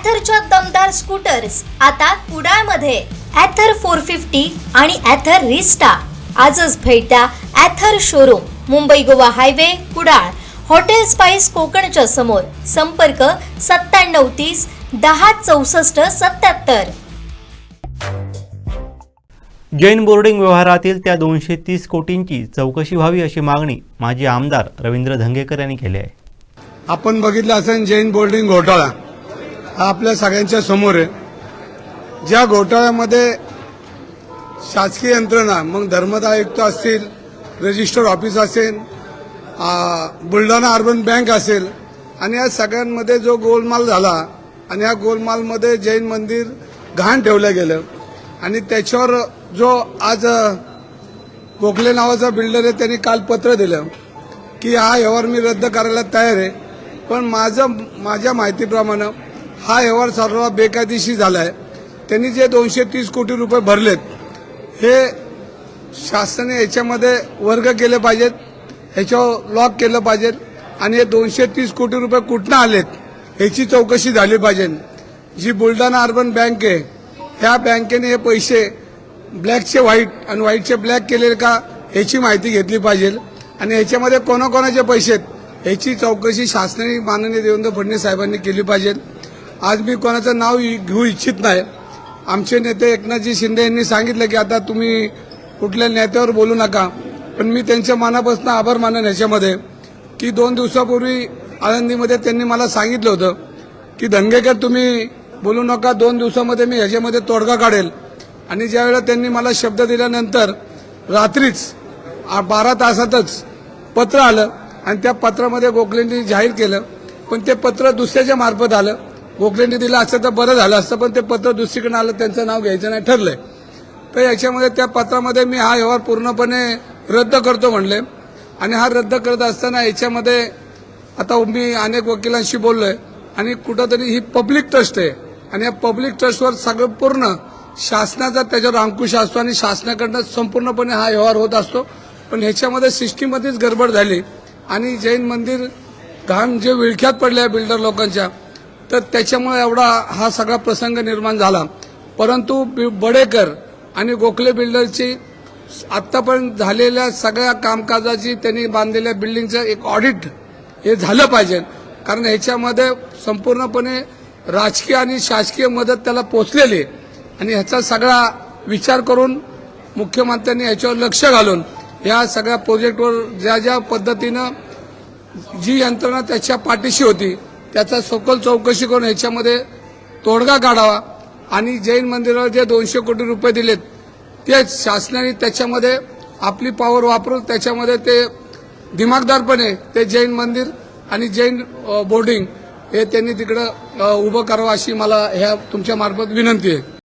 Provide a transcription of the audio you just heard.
ॲथरच्या दमदार स्कूटर्स आता कुडाळमध्ये. ॲथर फोर फिफ्टी आणि ॲथर रिस्टा आजच भेट द्या Ather showroom Mumbai Goa highway Kudal. Hotel spice कोकणच्या समोर. संपर्क सत्त्याण्णव तीस दहा चौसष्ट सत्याहत्तर जैन बोर्डिंग व्यवहारातील त्या दोनशे तीस कोटींची चौकशी व्हावी अशी मागणी माजी आमदार रवींद्र धंगेकर यांनी केली आहे. आपण बघितलं असेल जैन बोर्डिंग घोटाळा. हा आपल्या सगळ्यांच्या समोर आहे. ज्या घोटाळ्यामध्ये शासकीय यंत्रणा मग धर्मदा आयुक्त असतील रजिस्टर ऑफिस असेल बुलढाणा अर्बन बँक असेल आणि या सगळ्यांमध्ये जो गोलमाल झाला आणि या गोलमालमध्ये जैन मंदिर घाण ठेवलं गेलं आणि त्याच्यावर जो आज गोखले नावाचा बिल्डर आहे त्यांनी काल पत्र दिलं की हा व्यवहार मी रद्द करायला तयार आहे. पण माझं माझ्या माहितीप्रमाणे हा व्यवहार सर्व बेकायदेशी झाला आहे त्यांनी जे दोनशे तीस कोटी रुपये भरलेत हे शासनाने याच्यामध्ये वर्ग केले पाहिजेत ह्याच्यावर लॉक केलं पाहिजे आणि हे दोनशे तीस कोटी रुपये कुठनं आलेत ह्याची चौकशी झाली पाहिजे. जी बुलढाणा अर्बन बँक आहे ह्या बँकेने हे पैसे ब्लॅकचे व्हाईट आणि व्हाईटचे ब्लॅक केलेले का ह्याची माहिती घेतली पाहिजे. आणि ह्याच्यामध्ये कोणाकोणाचे पैसे आहेत ह्याची चौकशी शासनाने माननीय देवेंद्र फडणवीस साहेबांनी केली पाहिजे. आज मी कोणाचं नाव घेऊ इच्छित नाही. आमचे नेते एकनाथजी शिंदे यांनी सांगितलं की आता तुम्ही कुठल्या नेत्यावर बोलू नका. पण मी त्यांच्या मनापासून आभार मानेन ह्याच्यामध्ये की दोन दिवसापूर्वी आळंदीमध्ये त्यांनी मला सांगितलं होतं की धंगेकर तुम्ही बोलू नका. दोन दिवसामध्ये मी ह्याच्यामध्ये तोडगा काढेल. आणि ज्यावेळेला त्यांनी मला शब्द दिल्यानंतर रात्रीच बारा तासातच पत्र आलं आणि त्या पत्रामध्ये गोखलेंनी जाहीर केलं. पण ते पत्र दुसऱ्याच्या मार्फत आलं. गोखलेंनी दिलं असतं तर बरं झालं असतं पण ते पत्र दुसरीकडे आलं त्यांचं नाव घ्यायचं नाही ठरलंय. तर याच्यामध्ये त्या पत्रामध्ये मी हा व्यवहार पूर्णपणे रद्द करतो म्हणले. आणि हा रद्द करत असताना याच्यामध्ये आता मी अनेक वकिलांशी बोललोय आणि कुठंतरी ही पब्लिक ट्रस्ट आहे. आणि या पब्लिक ट्रस्टवर सगळं पूर्ण शासनाचा त्याच्यावर अंकुश असतो आणि शासनाकडनं संपूर्णपणे हा व्यवहार होत असतो. पण ह्याच्यामध्ये सिस्टीममध्येच गडबड झाली. आणि जैन मंदिर घाण जे विळख्यात पडले बिल्डर लोकांच्या तर त्याच्यामुळे एवढा हा सगळा प्रसंग निर्माण झाला. परंतु बडेकर आणि गोखले बिल्डरची आत्तापर्यंत झालेल्या सगळ्या कामकाजाची त्यांनी बांधलेल्या बिल्डिंगचं एक ऑडिट हे झालं पाहिजे. कारण ह्याच्यामध्ये संपूर्णपणे राजकीय आणि शासकीय मदत त्याला पोचलेली आणि ह्याचा सगळा विचार करून मुख्यमंत्र्यांनी ह्याच्यावर लक्ष घालून या सगळ्या प्रोजेक्टवर ज्या ज्या पद्धतीनं जी यंत्रणा त्याच्या पाठीशी होती त्याचा सखोल चौकशी करून ह्याच्यामध्ये तोडगा काढावा. आणि जैन मंदिरावर जे दोनशे कोटी रुपये दिलेत ते शासनाने त्याच्यामध्ये आपली पॉवर वापरून त्याच्यामध्ये ते दिमागदारपणे ते जैन मंदिर आणि जैन बोर्डिंग हे त्यांनी तिकडं उभं करावं अशी मला ह्या तुमच्या मार्फत विनंती आहे.